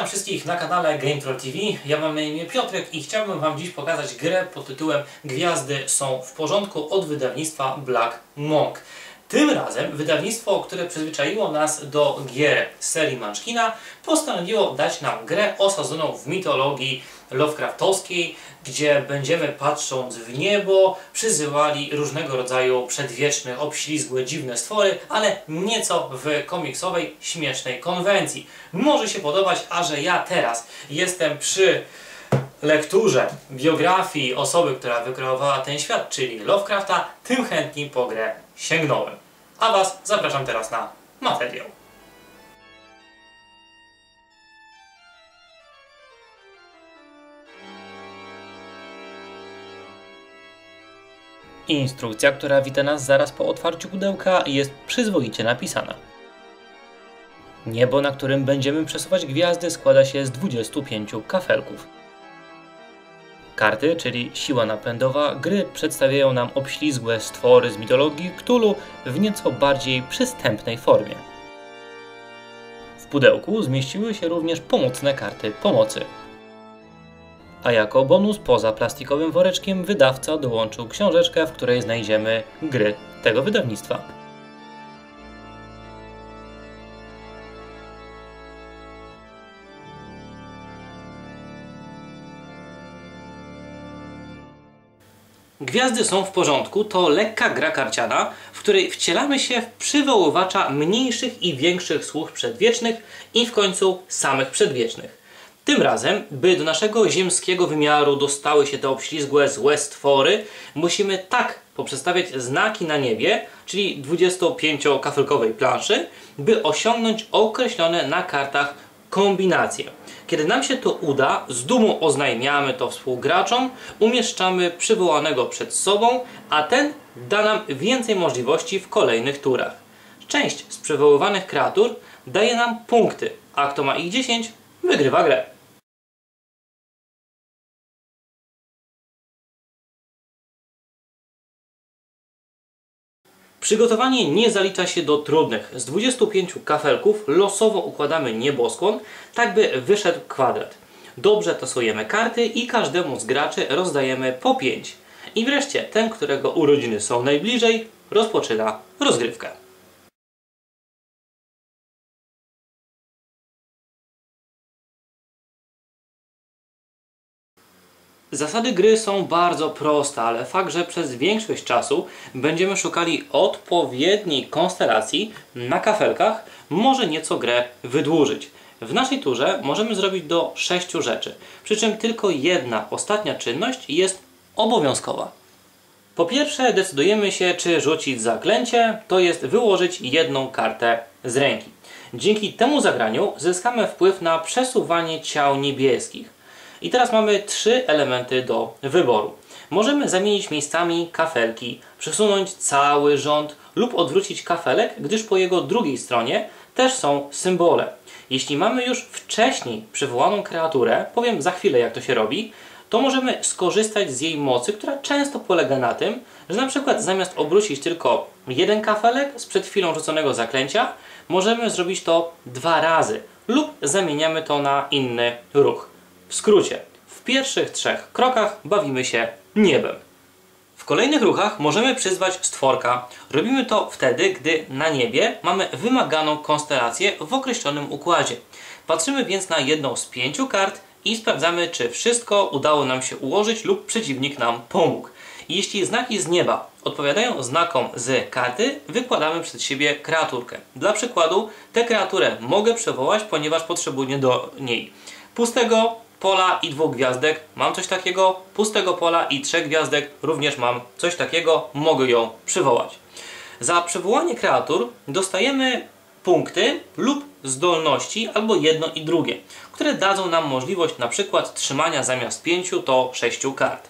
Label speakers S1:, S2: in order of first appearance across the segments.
S1: Witam wszystkich na kanale GameTroll TV. Ja mam na imię Piotrek i chciałbym Wam dziś pokazać grę pod tytułem Gwiazdy są w porządku od wydawnictwa Black Monk. Tym razem wydawnictwo, które przyzwyczaiło nas do gier serii Munchkina, postanowiło dać nam grę osadzoną w mitologii Lovecraftowskiej, gdzie będziemy patrząc w niebo przyzywali różnego rodzaju przedwieczne, obślizgłe, dziwne stwory, ale nieco w komiksowej, śmiesznej konwencji. Może się podobać, a że ja teraz jestem przy lekturze biografii osoby, która wykreowała ten świat, czyli Lovecrafta, tym chętniej po grę sięgnąłem. A Was zapraszam teraz na materiał. Instrukcja, która wita nas zaraz po otwarciu pudełka, jest przyzwoicie napisana. Niebo, na którym będziemy przesuwać gwiazdy, składa się z 25 kafelków. Karty, czyli siła napędowa gry, przedstawiają nam obślizgłe stwory z mitologii Cthulhu w nieco bardziej przystępnej formie. W pudełku zmieściły się również pomocne karty pomocy. A jako bonus poza plastikowym woreczkiem wydawca dołączył książeczkę, w której znajdziemy gry tego wydawnictwa. Gwiazdy są w porządku to lekka gra karciana, w której wcielamy się w przywoływacza mniejszych i większych słuch przedwiecznych i w końcu samych przedwiecznych. Tym razem, by do naszego ziemskiego wymiaru dostały się te obślizgłe, złe stwory, musimy tak poprzestawiać znaki na niebie, czyli 25-kafelkowej planszy, by osiągnąć określone na kartach kombinacje. Kiedy nam się to uda, z dumą oznajmiamy to współgraczom, umieszczamy przywołanego przed sobą, a ten da nam więcej możliwości w kolejnych turach. Część z przywoływanych kreatur daje nam punkty, a kto ma ich 10, wygrywa grę. Przygotowanie nie zalicza się do trudnych. Z 25 kafelków losowo układamy nieboskłon, tak by wyszedł kwadrat. Dobrze tasujemy karty i każdemu z graczy rozdajemy po 5. I wreszcie ten, którego urodziny są najbliżej, rozpoczyna rozgrywkę. Zasady gry są bardzo proste, ale fakt, że przez większość czasu będziemy szukali odpowiedniej konstelacji na kafelkach może nieco grę wydłużyć. W naszej turze możemy zrobić do 6 rzeczy, przy czym tylko jedna ostatnia czynność jest obowiązkowa. Po pierwsze decydujemy się, czy rzucić zaklęcie, to jest wyłożyć jedną kartę z ręki. Dzięki temu zagraniu zyskamy wpływ na przesuwanie ciał niebieskich. I teraz mamy trzy elementy do wyboru. Możemy zamienić miejscami kafelki, przesunąć cały rząd lub odwrócić kafelek, gdyż po jego drugiej stronie też są symbole. Jeśli mamy już wcześniej przywołaną kreaturę, powiem za chwilę jak to się robi, to możemy skorzystać z jej mocy, która często polega na tym, że na przykład zamiast obrócić tylko jeden kafelek z przed chwilą rzuconego zaklęcia, możemy zrobić to dwa razy lub zamieniamy to na inny ruch. W skrócie, w pierwszych trzech krokach bawimy się niebem. W kolejnych ruchach możemy przyzwać stworka. Robimy to wtedy, gdy na niebie mamy wymaganą konstelację w określonym układzie. Patrzymy więc na jedną z pięciu kart i sprawdzamy, czy wszystko udało nam się ułożyć lub przeciwnik nam pomógł. Jeśli znaki z nieba odpowiadają znakom z karty, wykładamy przed siebie kreaturkę. Dla przykładu, tę kreaturę mogę przywołać, ponieważ potrzebuję do niej pustego, pola i dwóch gwiazdek, mam coś takiego, pustego pola i trzech gwiazdek, również mam coś takiego, mogę ją przywołać. Za przywołanie kreatur dostajemy punkty lub zdolności, albo jedno i drugie, które dadzą nam możliwość na przykład trzymania zamiast pięciu to sześciu kart.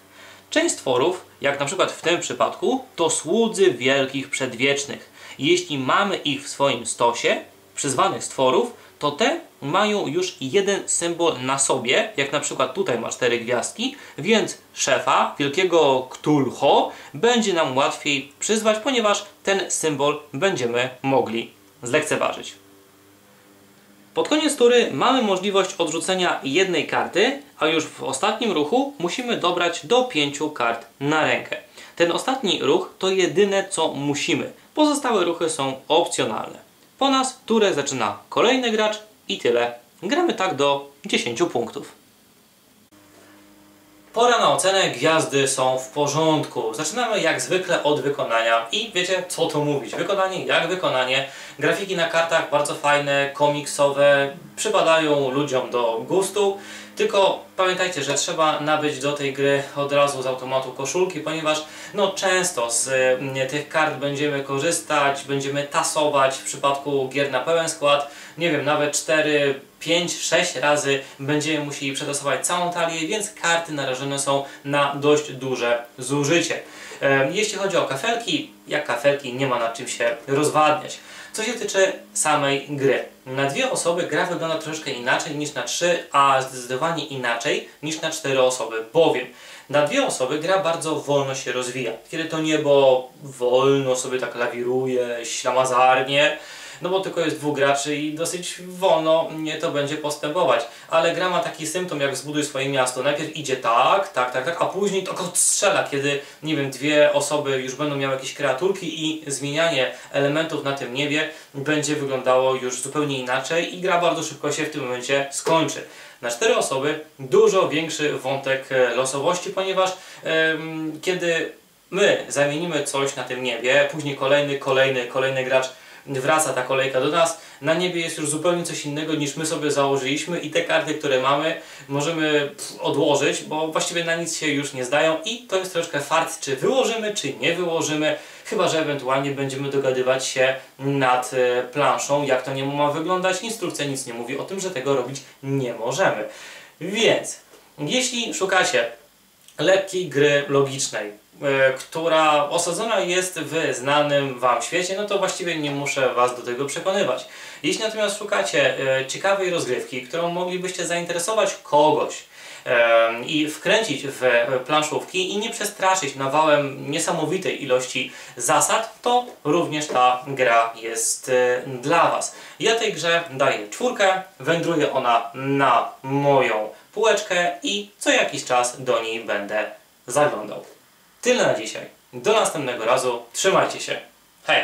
S1: Część stworów, jak na przykład w tym przypadku, to słudzy wielkich przedwiecznych. Jeśli mamy ich w swoim stosie, przyzwanych stworów, to te mają już jeden symbol na sobie, jak na przykład tutaj ma cztery gwiazdki, więc szefa, wielkiego Ktulho, będzie nam łatwiej przyzwać, ponieważ ten symbol będziemy mogli zlekceważyć. Pod koniec tury mamy możliwość odrzucenia jednej karty, a już w ostatnim ruchu musimy dobrać do pięciu kart na rękę. Ten ostatni ruch to jedyne co musimy. Pozostałe ruchy są opcjonalne. Po nas turę zaczyna kolejny gracz i tyle. Gramy tak do 10 punktów. Pora na ocenę, gwiazdy są w porządku. Zaczynamy jak zwykle od wykonania i wiecie co tu mówić. Wykonanie jak wykonanie. Grafiki na kartach bardzo fajne, komiksowe, przypadają ludziom do gustu. Tylko pamiętajcie, że trzeba nabyć do tej gry od razu z automatu koszulki, ponieważ no często z nie, tych kart będziemy korzystać, będziemy tasować w przypadku gier na pełen skład. Nie wiem, nawet 4, 5, 6 razy będziemy musieli przetasować całą talię, więc karty narażone są na dość duże zużycie. Jeśli chodzi o kafelki, jak kafelki nie ma na czym się rozwadniać. Co się tyczy samej gry. Na dwie osoby gra wygląda troszeczkę inaczej niż na trzy, a zdecydowanie inaczej niż na cztery osoby, bowiem na dwie osoby gra bardzo wolno się rozwija. Kiedy to niebo wolno sobie tak lawiruje, ślamazarnie, no bo tylko jest dwóch graczy i dosyć wolno nie to będzie postępować. Ale gra ma taki symptom jak zbuduj swoje miasto. Najpierw idzie tak, tak, tak, tak, a później to strzela, kiedy, nie wiem, dwie osoby już będą miały jakieś kreaturki i zmienianie elementów na tym niebie będzie wyglądało już zupełnie inaczej i gra bardzo szybko się w tym momencie skończy. Na cztery osoby dużo większy wątek e, losowości, ponieważ kiedy my zamienimy coś na tym niebie, później kolejny, kolejny, kolejny gracz wraca ta kolejka do nas. Na niebie jest już zupełnie coś innego niż my sobie założyliśmy i te karty, które mamy możemy odłożyć, bo właściwie na nic się już nie zdają i to jest troszkę fart, czy wyłożymy, czy nie wyłożymy, chyba że ewentualnie będziemy dogadywać się nad e, planszą, jak to nie ma wyglądać. Instrukcja nic nie mówi o tym, że tego robić nie możemy. Więc jeśli szukacie lekkiej gry logicznej, E, która osadzona jest w znanym Wam świecie, no to właściwie nie muszę Was do tego przekonywać. Jeśli natomiast szukacie e, ciekawej rozgrywki, którą moglibyście zainteresować kogoś, e, i wkręcić w planszówki i nie przestraszyć nawałem niesamowitej ilości zasad, to również ta gra jest dla Was. Ja tej grze daję czwórkę, wędruje ona na moją półeczkę i co jakiś czas do niej będę zaglądał. Tyle na dzisiaj. Do następnego razu. Trzymajcie się. Hej!